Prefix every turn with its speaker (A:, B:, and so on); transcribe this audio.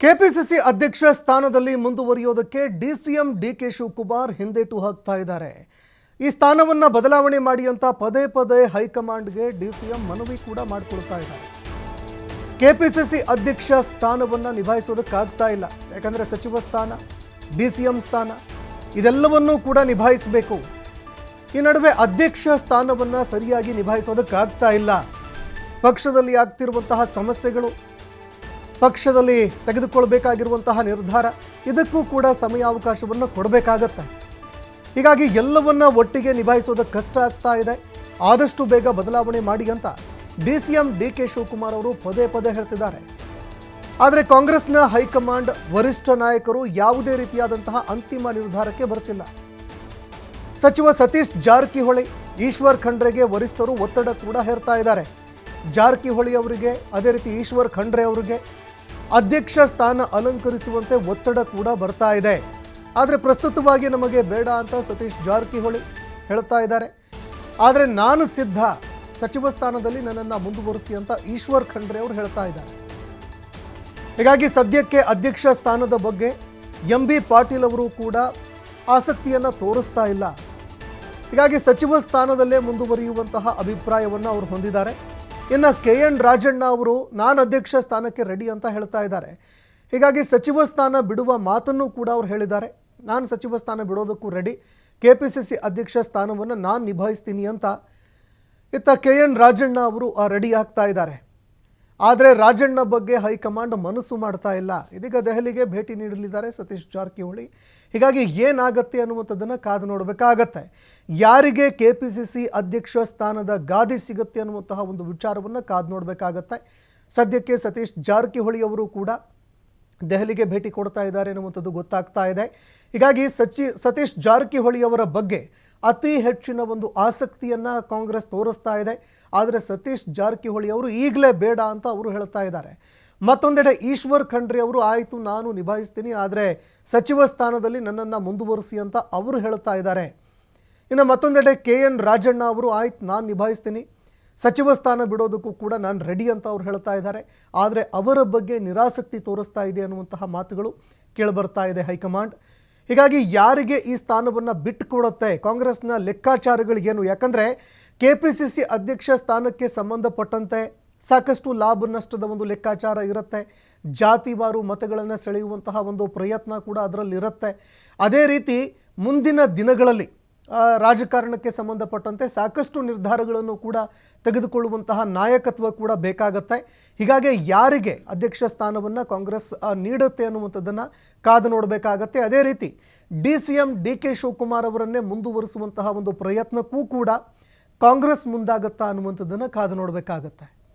A: KPCC ಅಧ್ಯಕ್ಷ ಸ್ಥಾನದಲ್ಲಿ ಮುಂದುವರಿಯೋದಕ್ಕೆ DCM DK Shivakumar ಹಿಂದೇಟು ಹಾಕ್ತಾ ಇದ್ದಾರೆ. ಈ ಸ್ಥಾನವನ್ನ ಬದಲಾವಣೆ ಮಾಡಿ ಅಂತ ಪದೇ ಪದೇ ಹೈಕಮಾಂಡ್ಗೆ ಡಿಸಿಎಂ ಮನವಿ ಕೂಡ ಮಾಡಿಕೊಳ್ತಾ ಇದ್ದಾರೆ. ಕೆಪಿಸಿಸಿ ಅಧ್ಯಕ್ಷ ಸ್ಥಾನವನ್ನು ನಿಭಾಯಿಸೋದಕ್ಕಾಗ್ತಾ ಇಲ್ಲ. ಯಾಕಂದರೆ ಸಚಿವ ಸ್ಥಾನ, ಡಿಸಿಎಂ ಸ್ಥಾನ, ಇದೆಲ್ಲವನ್ನೂ ಕೂಡ ನಿಭಾಯಿಸಬೇಕು. ಈ ನಡುವೆ ಅಧ್ಯಕ್ಷ ಸ್ಥಾನವನ್ನು ಸರಿಯಾಗಿ ನಿಭಾಯಿಸೋದಕ್ಕಾಗ್ತಾ ಇಲ್ಲ. ಪಕ್ಷದಲ್ಲಿ ಆಗ್ತಿರುವಂತಹ ಸಮಸ್ಯೆಗಳು, ಪಕ್ಷದಲ್ಲಿ ತೆಗೆದುಕೊಳ್ಬೇಕಾಗಿರುವಂತಹ ನಿರ್ಧಾರ, ಇದಕ್ಕೂ ಕೂಡ ಸಮಯಾವಕಾಶವನ್ನು ಕೊಡಬೇಕಾಗತ್ತೆ. ಹೀಗಾಗಿ ಎಲ್ಲವನ್ನ ಒಟ್ಟಿಗೆ ನಿಭಾಯಿಸೋದು ಕಷ್ಟ ಆಗ್ತಾ ಇದೆ. ಆದಷ್ಟು ಬೇಗ ಬದಲಾವಣೆ ಮಾಡಿ ಅಂತ D C M D K Shivakumar ಅವರು ಪದೇ ಪದೇ ಹೇಳ್ತಿದ್ದಾರೆ. ಆದರೆ ಕಾಂಗ್ರೆಸ್ನ ಹೈಕಮಾಂಡ್ ವರಿಷ್ಠ ನಾಯಕರು ಯಾವುದೇ ರೀತಿಯಾದಂತಹ ಅಂತಿಮ ನಿರ್ಧಾರಕ್ಕೆ ಬರ್ತಿಲ್ಲ. ಸಚಿವ ಸತೀಶ್ ಜಾರಕಿಹೊಳಿ, ಈಶ್ವರ್ ಖಂಡ್ರೆಗೆ ವರಿಷ್ಠರು ಒತ್ತಡ ಕೂಡ ಹೇರ್ತಾ ಇದ್ದಾರೆ. ಜಾರಕಿಹೊಳಿ ಅವರಿಗೆ ಅದೇ ರೀತಿ ಈಶ್ವರ್ ಖಂಡ್ರೆ ಅವರಿಗೆ ಅಧ್ಯಕ್ಷ ಸ್ಥಾನ ಅಲಂಕರಿಸುವಂತೆ ಒತ್ತಡ ಕೂಡ ಬರ್ತಾ ಇದೆ. ಆದರೆ ಪ್ರಸ್ತುತವಾಗಿ ನಮಗೆ ಬೇಡ ಅಂತ ಸತೀಶ್ ಜಾರಕಿಹೊಳಿ ಹೇಳ್ತಾ ಇದ್ದಾರೆ. ಆದರೆ ನಾನು ಸಿದ್ಧ, ಸಚಿವ ಸ್ಥಾನದಲ್ಲಿ ನನ್ನನ್ನು ಮುಂದುವರಿಸಿ ಅಂತ ಈಶ್ವರ್ ಖಂಡ್ರೆ ಅವರು ಹೇಳ್ತಾ ಇದ್ದಾರೆ. ಹೀಗಾಗಿ ಸದ್ಯಕ್ಕೆ ಅಧ್ಯಕ್ಷ ಸ್ಥಾನದ ಬಗ್ಗೆ ಎಂ ಬಿ ಪಾಟೀಲ್ ಅವರು ಕೂಡ ಆಸಕ್ತಿಯನ್ನು ತೋರಿಸ್ತಾ ಇಲ್ಲ. ಹೀಗಾಗಿ ಸಚಿವ ಸ್ಥಾನದಲ್ಲೇ ಮುಂದುವರಿಯುವಂತಹ ಅಭಿಪ್ರಾಯವನ್ನು ಅವರು ಹೊಂದಿದ್ದಾರೆ. ಇನ್ನು ಕೆ ಎನ್ ರಾಜಣ್ಣ ಅವರು ನಾನು ಅಧ್ಯಕ್ಷ ಸ್ಥಾನಕ್ಕೆ ರೆಡಿ ಅಂತ ಹೇಳ್ತಾ ಇದ್ದಾರೆ. ಹೀಗಾಗಿ ಸಚಿವ ಸ್ಥಾನ ಬಿಡುವ ಮಾತನ್ನು ಕೂಡ ಅವರು ಹೇಳಿದ್ದಾರೆ. ನಾನು ಸಚಿವ ಸ್ಥಾನ ಬಿಡೋದಕ್ಕೂ ready K P C C ಅಧ್ಯಕ್ಷ ಸ್ಥಾನವನ್ನು ನಾನು ನಿಭಾಯಿಸ್ತೀನಿ ಅಂತ ಇತ್ತ ಕೆ ಎನ್ ರಾಜಣ್ಣ ಅವರು ರೆಡಿ ಆಗ್ತಾ ಇದ್ದಾರೆ. ಆದರೆ ರಾಜಣ್ಣ ಬಗ್ಗೆ ಹೈಕಮಾಂಡ್ ಮನಸ್ಸು ಮಾಡ್ತಾ ಇಲ್ಲ. ಇದೀಗ ದೆಹಲಿಗೆ ಭೇಟಿ ನೀಡಲಿದ್ದಾರೆ ಸತೀಶ್ ಜಾರಕಿಹೊಳಿ. ಹೀಗಾಗಿ ಏನಾಗತ್ತೆ ಅನ್ನುವಂಥದ್ದನ್ನು ಕಾದು ನೋಡಬೇಕಾಗತ್ತೆ. ಯಾರಿಗೆ ಕೆ ಪಿ ಸಿ ಸಿ ಅಧ್ಯಕ್ಷ ಸ್ಥಾನದ ಗಾದಿ ಸಿಗುತ್ತೆ ಅನ್ನುವಂತಹ ಒಂದು ವಿಚಾರವನ್ನು ಕಾದು ನೋಡಬೇಕಾಗತ್ತೆ. ಸದ್ಯಕ್ಕೆ ಸತೀಶ್ ಜಾರಕಿಹೊಳಿ ಅವರು ಕೂಡ ದೆಹಲಿಗೆ ಭೇಟಿ ಕೊಡ್ತಾ ಇದ್ದಾರೆ ಅನ್ನುವಂಥದ್ದು ಗೊತ್ತಾಗ್ತಾ ಇದೆ. ಹೀಗಾಗಿ ಸಚಿ ಸತೀಶ್ ಜಾರಕಿಹೊಳಿ ಅವರ ಬಗ್ಗೆ ಅತಿ ಹೆಚ್ಚಿನ ಒಂದು ಆಸಕ್ತಿಯನ್ನು ಕಾಂಗ್ರೆಸ್ ತೋರಿಸ್ತಾ ಇದೆ. ಆದರೆ ಸತೀಶ್ ಜಾರಕಿಹೊಳಿ ಅವರು ಈಗಲೇ ಬೇಡ ಅಂತ ಅವರು ಹೇಳ್ತಾ ಇದ್ದಾರೆ. ಮತ್ತೊಂದೆಡೆ ಈಶ್ವರ್ ಖಂಡ್ರಿ ಅವರು, ಆಯಿತು, ನಾನು ನಿಭಾಯಿಸ್ತೀನಿ, ಆದರೆ ಸಚಿವ ಸ್ಥಾನದಲ್ಲಿ ನನ್ನನ್ನು ಮುಂದುವರಿಸಿ ಅಂತ ಅವರು ಹೇಳ್ತಾ ಇದ್ದಾರೆ. ಇನ್ನು ಮತ್ತೊಂದೆಡೆ ಕೆ ಎನ್ ರಾಜಣ್ಣ ಅವರು, ಆಯ್ತು, ನಾನು ನಿಭಾಯಿಸ್ತೀನಿ. ಸಚಿವ ಸ್ಥಾನ ಬಿಡೋದಕ್ಕೂ ಕೂಡ ನಾನು ರೆಡಿ ಅಂತ ಅವ್ರು ಹೇಳ್ತಾ ಇದ್ದಾರೆ. ಆದರೆ ಅವರ ಬಗ್ಗೆ ನಿರಾಸಕ್ತಿ ತೋರಿಸ್ತಾ ಇದೆ ಅನ್ನುವಂತಹ ಮಾತುಗಳು ಕೇಳಿಬರ್ತಾ ಇದೆ ಹೈಕಮಾಂಡ್. ಹೀಗಾಗಿ ಯಾರಿಗೆ ಈ ಸ್ಥಾನವನ್ನು ಬಿಟ್ಟುಕೊಡುತ್ತೆ? ಕಾಂಗ್ರೆಸ್ನ ಲೆಕ್ಕಾಚಾರಗಳಿಗೇನು ಯಾಕಂದರೆ ಕೆ ಪಿ ಸಿ ಸಿ ಅಧ್ಯಕ್ಷ ಸ್ಥಾನಕ್ಕೆ ಸಂಬಂಧಪಟ್ಟಂತೆ ಸಾಕಷ್ಟು ಲಾಭ ನಷ್ಟದ ಒಂದು ಲೆಕ್ಕಾಚಾರ ಇರುತ್ತೆ. ಜಾತಿವಾರು ಮತಗಳನ್ನು ಸೆಳೆಯುವಂತಹ ಒಂದು ಪ್ರಯತ್ನ ಕೂಡ ಅದರಲ್ಲಿರುತ್ತೆ. ಅದೇ ರೀತಿ ಮುಂದಿನ ದಿನಗಳಲ್ಲಿ ರಾಜಕಾರಣಕ್ಕೆ ಸಂಬಂಧಪಟ್ಟಂತೆ ಸಾಕಷ್ಟು ನಿರ್ಧಾರಗಳನ್ನು ಕೂಡ ತೆಗೆದುಕೊಳ್ಳುವಂತಹ ನಾಯಕತ್ವ ಕೂಡ ಬೇಕಾಗತ್ತೆ. ಹೀಗಾಗಿ ಯಾರಿಗೆ ಅಧ್ಯಕ್ಷ ಸ್ಥಾನವನ್ನು ಕಾಂಗ್ರೆಸ್ ನೀಡುತ್ತೆ ಅನ್ನುವಂಥದ್ದನ್ನು ಕಾದು ನೋಡಬೇಕಾಗತ್ತೆ. ಅದೇ ರೀತಿ D C M D K Shivakumar ಅವರನ್ನೇ ಮುಂದುವರಿಸುವಂತಹ ಒಂದು ಪ್ರಯತ್ನಕ್ಕೂ ಕೂಡ ಕಾಂಗ್ರೆಸ್ ಮುಂದಾಗತ್ತಾ ಅನ್ನುವಂಥದ್ದನ್ನು ಕಾದು ನೋಡಬೇಕಾಗತ್ತೆ.